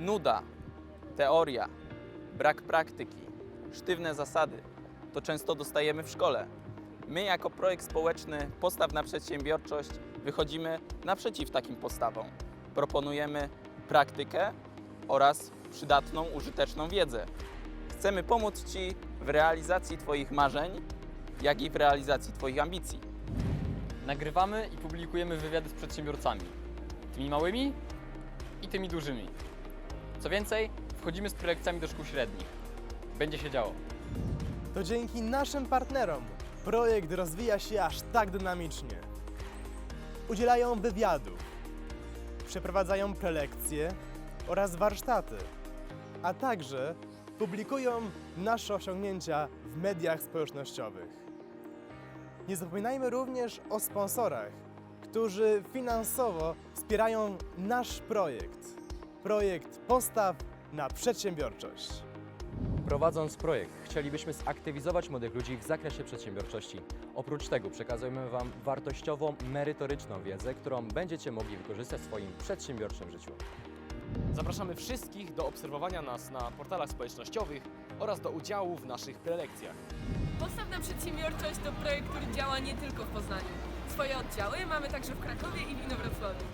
Nuda, teoria, brak praktyki, sztywne zasady to często dostajemy w szkole. My, jako projekt społeczny Postaw na Przedsiębiorczość, wychodzimy naprzeciw takim postawom. Proponujemy praktykę oraz przydatną, użyteczną wiedzę. Chcemy pomóc Ci w realizacji Twoich marzeń, jak i w realizacji Twoich ambicji. Nagrywamy i publikujemy wywiady z przedsiębiorcami. Tymi małymi i tymi dużymi. Co więcej, wchodzimy z prelekcjami do szkół średnich. Będzie się działo. To dzięki naszym partnerom projekt rozwija się aż tak dynamicznie. Udzielają wywiadów, przeprowadzają prelekcje oraz warsztaty, a także publikują nasze osiągnięcia w mediach społecznościowych. Nie zapominajmy również o sponsorach, którzy finansowo wspierają nasz projekt. Projekt Postaw na Przedsiębiorczość. Prowadząc projekt, chcielibyśmy zaktywizować młodych ludzi w zakresie przedsiębiorczości. Oprócz tego przekazujemy Wam wartościową, merytoryczną wiedzę, którą będziecie mogli wykorzystać w swoim przedsiębiorczym życiu. Zapraszamy wszystkich do obserwowania nas na portalach społecznościowych oraz do udziału w naszych prelekcjach. Postaw na przedsiębiorczość to projekt, który działa nie tylko w Poznaniu. Swoje oddziały mamy także w Krakowie i w Inowrocławiu.